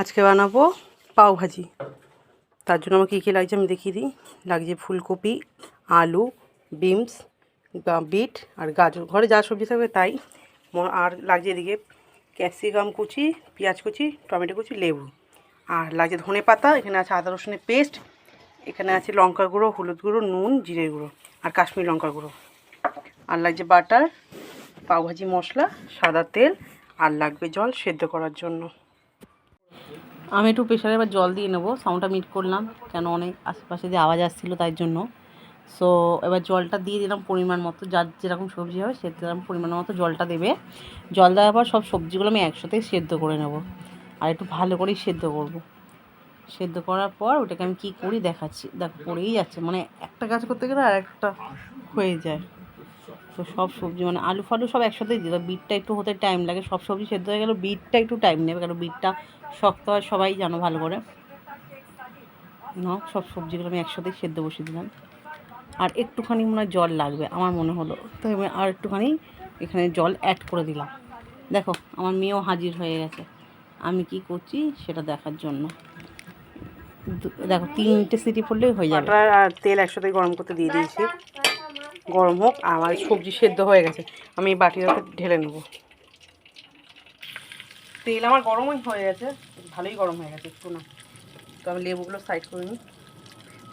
আজকে বানাবো পাও ভাজি। তার জন্য আমার কী কী লাগছে আমি দেখিয়ে দিই। লাগছে ফুলকপি, আলু, বিনস বিট আর গাজর। ঘরে যা সবজি থাকবে তাই। আর লাগছে এদিকে ক্যাপসিকাম কুচি, পেঁয়াজ কুচি, টমেটো কুচি, লেবু। আর লাগছে ধনে পাতা, এখানে আছে আদা, রসুনের পেস্ট, এখানে আছে লঙ্কার গুঁড়ো, হলুদ গুঁড়ো, নুন, জিরে গুঁড়ো আর কাশ্মীর লঙ্কার গুঁড়ো। আর লাগছে বাটার পাওভাজি মশলা, সাদা তেল আর লাগবে জল সেদ্ধ করার জন্য। আমি একটু প্রেশারে এবার জল দিয়ে নেব। সাউন্ডটা মিট করলাম, কেন অনেক আশেপাশে দিয়ে আওয়াজ আসছিল তাই জন্য। সো এবার জলটা দিয়ে দিলাম পরিমাণ মতো, যার যেরকম সবজি হবে সেরকম পরিমাণ মতো জলটা দেবে। জল দেওয়ার পর সব সবজিগুলো আমি একসাথে সেদ্ধ করে নেব। আর একটু ভালো করেই সেদ্ধ করব। সেদ্ধ করার পর ওটাকে আমি কী করি দেখাচ্ছি। দেখ, পড়েই যাচ্ছে। মানে একটা কাজ করতে গেলে আর একটা হয়ে যায়। তো সব সবজি মানে আলু ফালু সব একসাথেই দিল বিটটা একটু হতে টাইম লাগে। সব সবজি সেদ্ধ হয়ে গেল বিটটা একটু টাইম নেবে, কারণ বিটটা শক্ত হয়, সবাই জানো ভালো করে। না সব সবজিগুলো আমি একসাথেই সেদ্ধ বসিয়ে দিলাম। আর একটুখানি মনে হয় জল লাগবে, আমার মনে হলো। তো আমি আর একটুখানি এখানে জল অ্যাড করে দিলাম। দেখো, আমার মেয়েও হাজির হয়ে গেছে। আমি কি করছি সেটা দেখার জন্য। দেখো, তিনটে সিটি পড়লেই হয়ে যাবে। আর তেল একসাথে গরম করতে দিয়ে দিয়েছি। গরম হোক আমার সবজি সেদ্ধ হয়ে গেছে। আমি এই বাটিটাতে ঢেলে নেব। তেল আমার গরমই হয়ে গেছে, ভালোই গরম হয়ে গেছে একটু না। তো আমি লেবুগুলো সাইড করে নিই।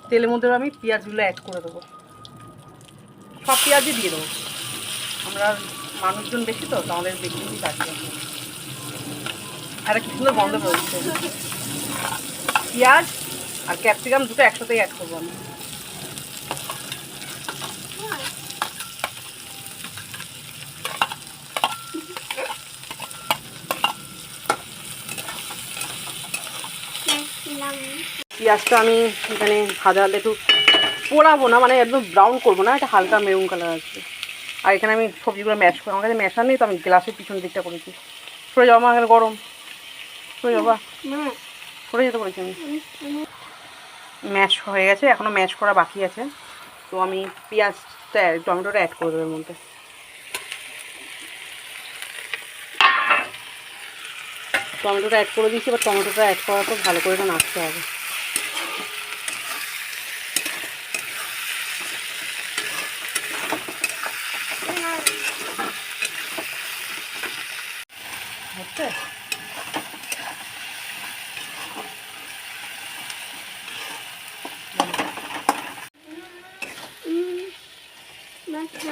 তেলের মধ্যে আমি পেঁয়াজগুলো অ্যাড করে দেবো। সব পেঁয়াজই দিয়ে দেবো। আমরা মানুষজন বেশি তো আমাদের বেশি বেশি কাটতে আর কি সুন্দর গন্ধ বেরোচ্ছে। পেঁয়াজ আর ক্যাপসিকাম দুটো একসাথেই অ্যাড করব আমি। পেঁয়াজটা আমি এখানে ভাজা হলে একটু পোড়াবো না মানে একদম ব্রাউন করব না, এটা হালকা মেরুন কালার আছে আর এখানে আমি সবজিগুলো ম্যাশ করি, আমার কাছে ম্যাশার নেই, তো আমি গ্লাসের পিছন দিকটা করেছি। সরে যাও আমার এখানে গরম। সরে যাবা সরে যেতে করেছি আমি। ম্যাশ হয়ে গেছে এখনও ম্যাশ করা বাকি আছে। তো আমি পেঁয়াজটা, টমেটোটা অ্যাড করে দেবো এর মধ্যে। টমেটোটা অ্যাড করে দিয়েছি, এবার টমেটোটা অ্যাড করার পর ভালো করে নাড়তে হবে।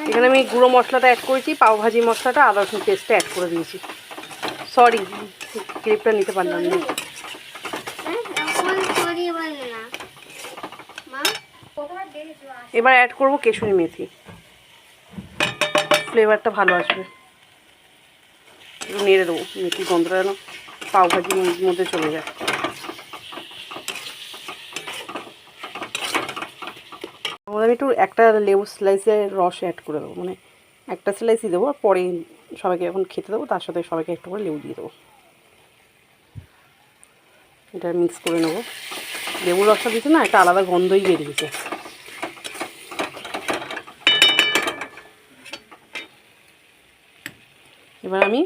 এখানে আমি গুঁড়ো মশলাটা অ্যাড করেছি, পাওভাজি মশলাটা, আদা রসুন পেস্টটা অ্যাড করে দিয়েছি। সরি ক্লিপটা নিতে পারলাম না। এবার অ্যাড করব কেশুরি মেথি। ফ্লেভারটা ভালো আসবে। নেড়ে দেবো মেথি গন্ধটা যেন পাওভাজির মধ্যে চলে যায়। আমি একটু একটা লেবু স্লাইসের রস অ্যাড করে দেবো। মানে একটা স্লাইসই দেবো আর পরে সবাইকে এখন খেতে দেবো, তার সাথে সবাইকে একটু করে লেবু দিয়ে দেবো। এটা মিক্স করে নেব। লেবুর রসটা দিচ্ছে না, একটা আলাদা গন্ধই বেরিয়েছে এবার আমি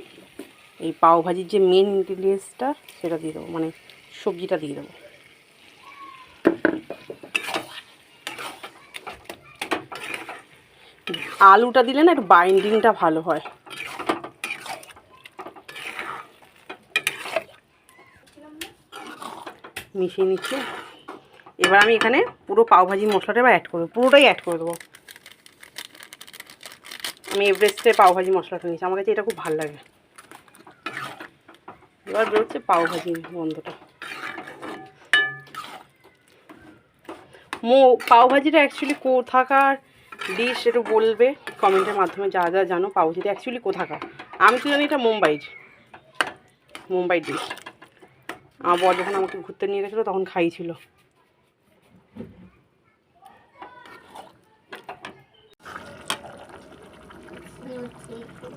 এই পাও ভাজির যে মেন ইনগ্রিডিয়েন্টসটা সেটা দিয়ে দেবো মানে সবজিটা দিয়ে দেবো। আলুটা দিলে না একটু বাইন্ডিংটা ভালো হয়। মিশিয়ে নিচ্ছি। এবার আমি এখানে পুরো পাওভাজি মশলাটা এবার অ্যাড করব, পুরোটাই অ্যাড করে দেবো। আমি এভারেস্টের পাওভাজি মশলাটা নিয়েছি, আমার কাছে এটা খুব ভালো লাগে। এবার বেরোচ্ছে পাওভাজি গন্ধটা। মো পাওভাজিটা অ্যাকচুয়ালি কোথাকার ডিশ একটু বলবে? কমেন্টের মাধ্যমে যা যা জানো পাওভাজিটা অ্যাকচুয়ালি কোথাকার? আমি তো জানি এটা মুম্বাইর। মুম্বাই ডিশ আমার বর যখন আমাকে ঘুরতে নিয়ে গেছিল তখন খাইছিল।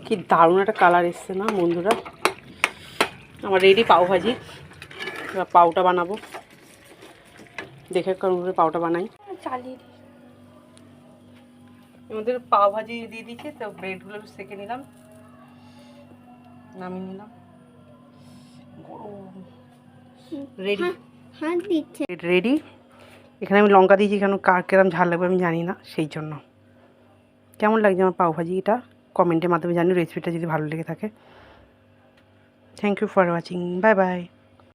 কি দারুণ একটা কালার এসছে না বন্ধুরা? আমার রেডি পাও ভাজি। এবার পাউটা বানাবো। দেখে কারণ পাউটা বানাই। চালিয়ে মধ্যে পাও ভাজি দিয়ে দিয়েছি তো ব্রেডগুলো সেঁকে নিলাম। নামিয়ে নিলাম। গরম। রেডি হ্যাঁ হাত দিচ্ছে। রেডি এখানে আমি লঙ্কা দিয়েছি কেন কার কেরম ঝাল লাগবে আমি জানি না সেই জন্য। কেমন লাগছে আমার পাওভাজিটা কমেন্টের মাধ্যমে জানি রেসিপিটা যদি ভালো লেগে থাকে। Thank you for watching bye bye